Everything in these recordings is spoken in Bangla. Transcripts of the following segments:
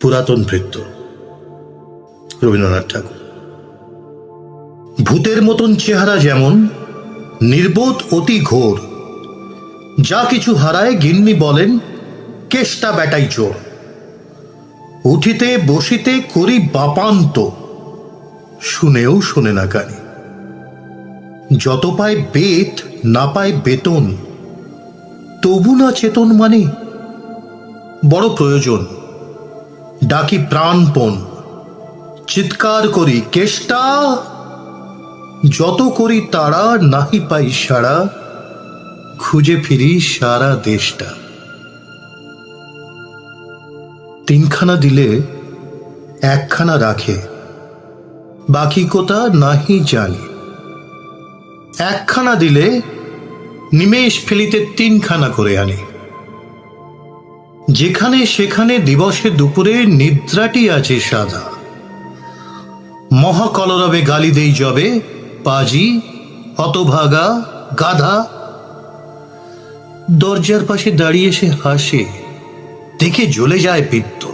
পুরাতন ভৃত্য। রবীন্দ্রনাথ ঠাকুর। ভূতের মতন চেহারা যেমন, নির্বোধ অতি ঘোর। যা কিছু হারায় গিন্নি বলেন, কেষ্টা বেটাই চোর। উঠিতে বসিতে করি বাপান্ত, শুনেও শোনে না কানে যত পায় বেত, না পায় বেতন, তবু না চেতন মানে বড় প্রয়োজন। ডাকি প্রাণপণ। চিৎকার করি, কেষ্টা, যত করি তারা নাহি পাই সারা খুঁজে ফিরি সারা দেশটা। তিনখানা দিলে একখানা রাখে, বাকি কোথা নাহি জানি। একখানা দিলে নিমেষ ফেলিতে তিনখানা করে আনে। যেখানে সেখানে দিবসে দুপুরে নিদ্রাটি আছে সাদা। মহাকলরবে গালি দেই জবে, পাজি, হতভাগা, গাধা। দরজার পাশে দাঁড়িয়ে সে হাসে, দেখে জ্বলে যায় পিত্ত।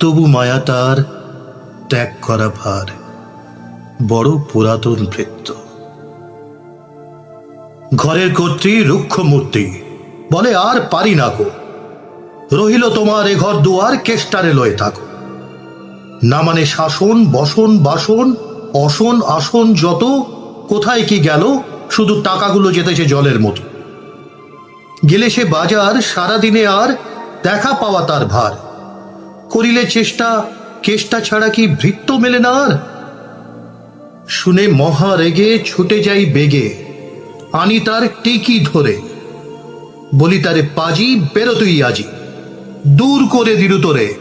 তবু মায়া তার ত্যাগ করা ভার, বড় পুরাতন ভৃত্য। ঘরের কর্ত্রী রুক্ষ মূর্তি। বলে, আর পারি না গো। রহিল তোমার এ ঘর দুয়ার কেষ্টারে লয়ে থাকো। না মানে শাসন, বসন, বাসন, অসন, আসন যত, কোথায় কি গেল, শুধু টাকাগুলো যেতেছে জলের মতো। গেলে সে বাজার, সারাদিনে আর দেখা পাওয়া তার ভার। করিলে চেষ্টা, কেষ্টা ছাড়া কি ভৃত্য মেলে না আর? শুনে মহা রেগে ছুটে যাই বেগে। আনি তার টিকি ধরে। বলি তারে, পাজি বেরো তুই আজি। দূর করে দিল তোরে।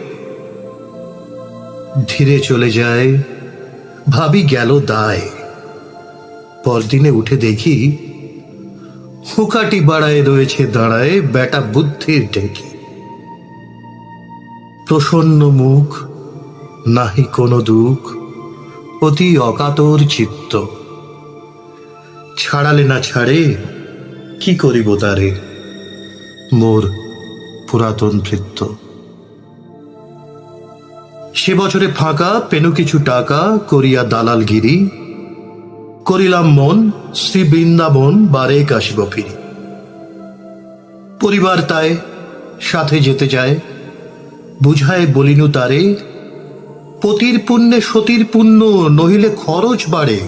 ধীরে চলে যায়, ভাবি গেল দায়। পরদিনে উঠে দেখি, হুকাটি বাড়ায় রয়েছে দাঁড়ায় বেটা বুদ্ধির ডেকে। প্রসন্ন মুখ, নাহি কোনো দুঃখ, অতি অকাতর চিত্ত। ছাড়ালে না ছাড়ে, কি করিব তারে? মোর পুরাতন ভৃত্য। সে বছরে ফাঁকা পেনু কিছু টাকা করিয়া দালালগিরি, করিলাম মন শ্রী বৃন্দাবন বারে কাশিব ফিরি। পরিবার তাই সাথে যেতে যায়, বুঝায় বলিনু তারে, পতির পুণ্যে সতীর পুণ্য নহিলে খরচ বাড়ে।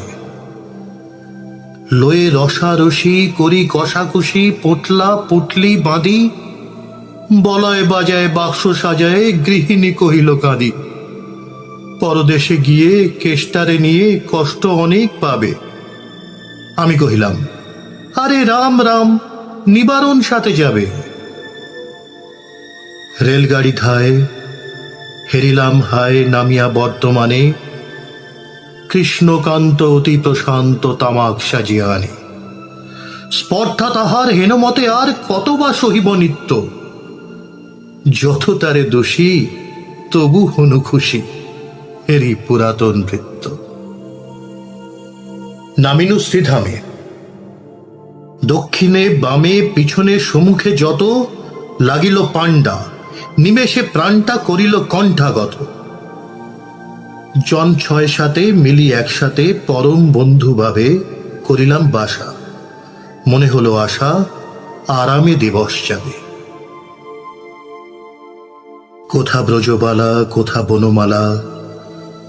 লয়ে রসারসি করি কষাকুষি, পোটলা, পুটলি বাঁধি, বলয় বাজায়, বাক্স সাজায়, গৃহিণী কহিল কাঁদি। পরদেশে গিয়ে কেষ্টারে নিয়ে কষ্ট অনেক পাবে। আমি কহিলাম, আরে রাম রাম, নিবারণ সাথে যাবে। রেলগাড়ি ধায়, হেরিলাম হায় নামিয়া বর্তমানে কৃষ্ণকান্ত অতি প্রশান্ত তামাক সাজিয়া আনে। স্পর্ধা তাহার হেনমতে আর কত বা সহিব নিত্য। যত তারে দোষী, তবু হনু খুশি এরই পুরাতন বৃত্ত। নামিনু শ্রীধামে। দক্ষিণে, বামে, পিছনে, সম্মুখে যত লাগিল পাণ্ডা, নিমেষে প্রাণটা করিল কণ্ঠাগত। জন ছয় সাথে মিলি একসাথে পরম বন্ধু ভাবে করিলাম বাসা। মনে হলো আশা, আরামে দিবস যাবে। কোথা ব্রজবালা, কোথা বনমালা,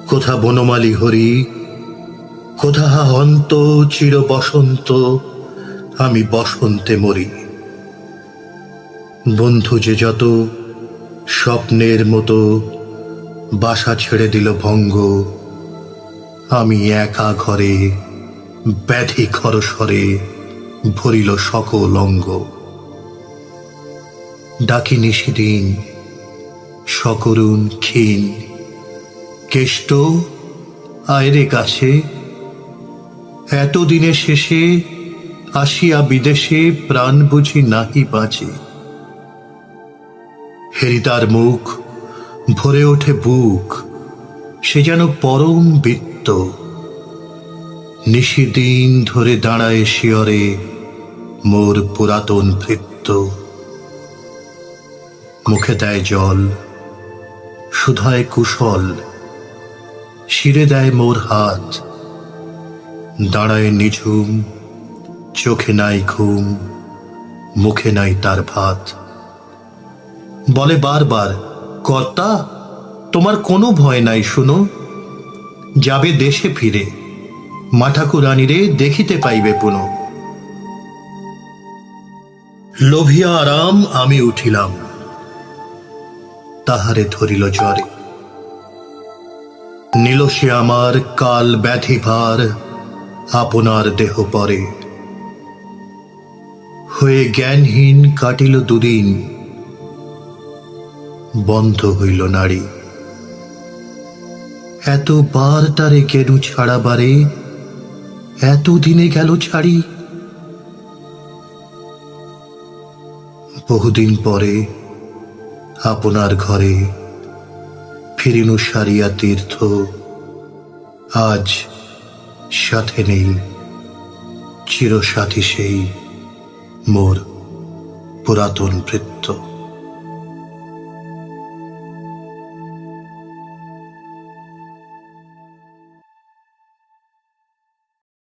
কোথা বনমালী হরি, কোথা হন্ত চির বসন্ত, আমি বসন্তে মরি। বন্ধু যে যত, স্বপ্নের মতো বাসা ছেড়ে দিল ভঙ্গ। আমি একা ঘরে, ব্যাধি খরস্বরে ভরিল সকল অঙ্গ। ডাকি নিশিদিন সকরুণ ক্ষীণ। কেষ্ট, আয়রে কাছে এতদিনে শেষে আসিয়া বিদেশে প্রাণ বুঝি নাহি বাঁচে। হেরিতার মুখ ভরে ওঠে বুক, সে যেন পরম বৃত্ত। নিশিদিন ধরে দাঁড়ায় শিয়রে মোর পুরাতন ভৃত্য। মুখে দেয় জল, সুধায় কুশল, শিরে দেয় মোর হাত। দাঁড়ায় নিঝুম, চোখে নাই ঘুম, মুখে নাই তার ভাত। বলে বারবার কর্তা, তোমার কোনো ভয় নাই, শুনো। যাবে দেশে ফিরে মা মাঠাকুরানিরে দেখিতে পাইবে পুনঃ। লোভিয়া আরাম, আমি উঠিলাম। তাহারে ধরিল জ্বরে। নিল সে আমার কাল ব্যাধি ভার আপনার দেহ পরে। হয়ে জ্ঞানহীন কাটিল দুদিন বন্ধ হইল নারী। এতবার তারে কেনু ছাড়াবারে? এতদিনে গেল ছাড়ি। বহুদিন পরে আপনার ঘরে ফিরিনু সারিয়া তীর্থ। আজ সাথে নেই চিরসাথী সেই মোর পুরাতন বৃত্ত।